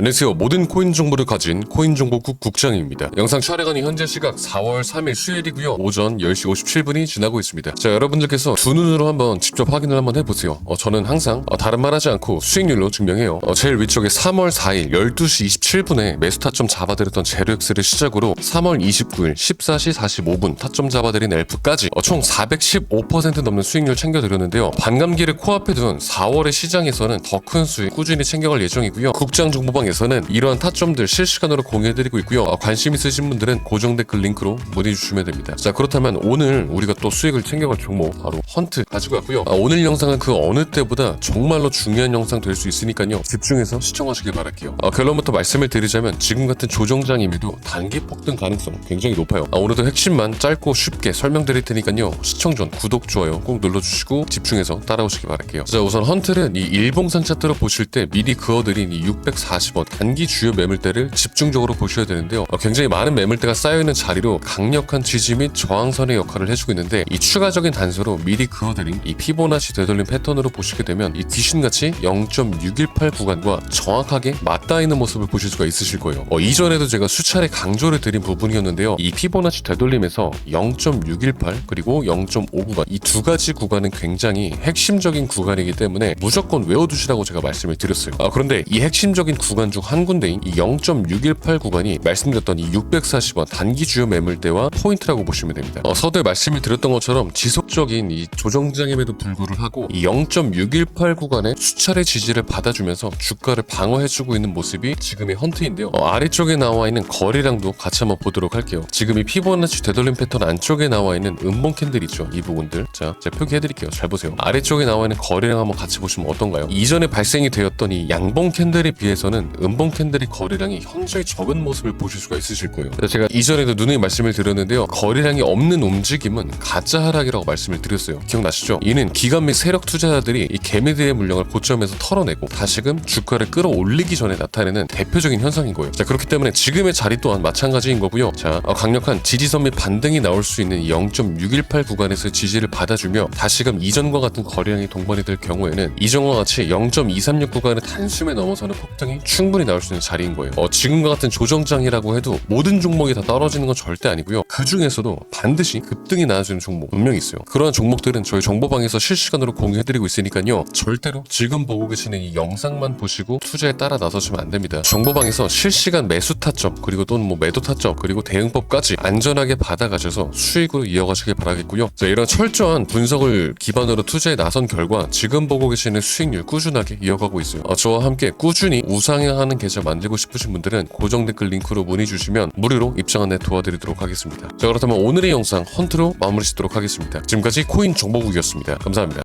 안녕하세요. 모든 코인 정보를 가진 코인 정보국 국장입니다. 영상 촬영하는 현재 시각 4월 3일 수요일이고요. 오전 10시 57분이 지나고 있습니다. 자, 여러분들께서 두 눈으로 한번 직접 확인을 한번 해보세요. 어, 저는 항상 어, 다른 말 하지 않고 수익률로 증명해요. 어, 제일 위쪽에 3월 4일 12시 27분에 매수 타점 잡아드렸던 제로엑스를 시작으로 3월 29일 14시 45분 타점 잡아드린 엘프까지 어, 총 415% 넘는 수익률 챙겨드렸는데요. 반감기를 코앞에 둔 4월의 시장에서는 더 큰 수익 꾸준히 챙겨갈 예정이고요. 국장 정보방 에서는 이러한 타점들 실시간으로 공유해드리고 있고요. 어, 관심 있으신 분들은 고정 댓글 링크로 문의 주시면 됩니다. 자 그렇다면 오늘 우리가 또 수익을 챙겨갈 종목 바로 헌트 가지고 왔고요. 아, 오늘 영상은 그 어느 때보다 정말로 중요한 영상 될 수 있으니까요. 집중해서 시청하시길 바랄게요. 아, 결론부터 말씀을 드리자면 지금 같은 조정장임에도 단기 폭등 가능성 굉장히 높아요. 아, 오늘도 핵심만 짧고 쉽게 설명드릴 테니까요. 시청 전 구독 좋아요 꼭 눌러주시고 집중해서 따라오시길 바랄게요. 자 우선 헌트는 이 일봉상 차트로 보실 때 미리 그어드린 이 640원 단기 주요 매물대를 집중적으로 보셔야 되는데요. 어, 굉장히 많은 매물대가 쌓여있는 자리로 강력한 지지 및 저항선의 역할을 해주고 있는데 이 추가적인 단서로 미리 그어드린 이 피보나치 되돌림 패턴으로 보시게 되면 이 귀신같이 0.618 구간과 정확하게 맞닿아 있는 모습을 보실 수가 있으실 거예요. 어, 이전에도 제가 수차례 강조를 드린 부분이었는데요. 이 피보나치 되돌림에서 0.618 그리고 0.5 구간 이 두 가지 구간은 굉장히 핵심적인 구간이기 때문에 무조건 외워두시라고 제가 말씀을 드렸어요. 아, 그런데 이 핵심적인 구간 중 한 군데인 이 0.618 구간이 말씀드렸던 이 640원 단기 주요 매물대와 포인트라고 보시면 됩니다. 어, 서두에 말씀을 드렸던 것처럼 지속적인 이 조정장임에도 불구를 하고 이 0.618 구간에 수차례 지지를 받아주면서 주가를 방어해주고 있는 모습이 지금의 헌트인데요. 어, 아래쪽에 나와 있는 거래량도 같이 한번 보도록 할게요. 지금 이 피보나치 되돌림 패턴 안쪽에 나와 있는 음봉 캔들 있죠. 이 부분들. 자, 제가 표기해드릴게요. 잘 보세요. 아래쪽에 나와 있는 거래량 한번 같이 보시면 어떤가요? 이전에 발생이 되었던 이 양봉 캔들에 비해서는 음봉 캔들의 거래량이 현저히 적은 모습을 보실 수가 있으실 거예요. 제가 이전에도 누누이 말씀을 드렸는데요. 거래량이 없는 움직임은 가짜 하락이라고 말씀을 드렸어요. 기억나시죠? 이는 기관 및 세력 투자자들이 이 개미들의 물량을 고점에서 털어내고 다시금 주가를 끌어올리기 전에 나타내는 대표적인 현상인 거예요. 자 그렇기 때문에 지금의 자리 또한 마찬가지인 거고요. 자 어, 강력한 지지선 및 반등이 나올 수 있는 0.618 구간에서 지지를 받아주며 다시금 이전과 같은 거래량이 동반이 될 경우에는 이전과 같이 0.236 구간의 단숨에 넘어서는 폭등이 충분히 나올 수 있는 자리인 거예요. 어, 지금과 같은 조정장이라고 해도 모든 종목이 다 떨어지는 건 절대 아니고요. 그 중에서도 반드시 급등이 나와주는 종목 분명히 있어요. 그러한 종목들은 저희 정보방에서 실시간으로 공유해드리고 있으니까요. 절대로 지금 보고 계시는 이 영상만 보시고 투자에 따라 나서시면 안 됩니다. 정보방에서 실시간 매수 타점 그리고 또는 뭐 매도 타점 그리고 대응법까지 안전하게 받아가셔서 수익으로 이어가시길 바라겠고요. 자, 이런 철저한 분석을 기반으로 투자에 나선 결과 지금 보고 계시는 수익률 꾸준하게 이어가고 있어요. 어, 저와 함께 꾸준히 우상향 하는 계좌 만들고 싶으신 분들은 고정 댓글 링크로 문의 주시면 무료로 입장 안내 도와드리도록 하겠습니다. 자 그렇다면 오늘의 영상 헌트로 마무리 짓도록 하겠습니다. 지금까지 코인 정보국이었습니다. 감사합니다.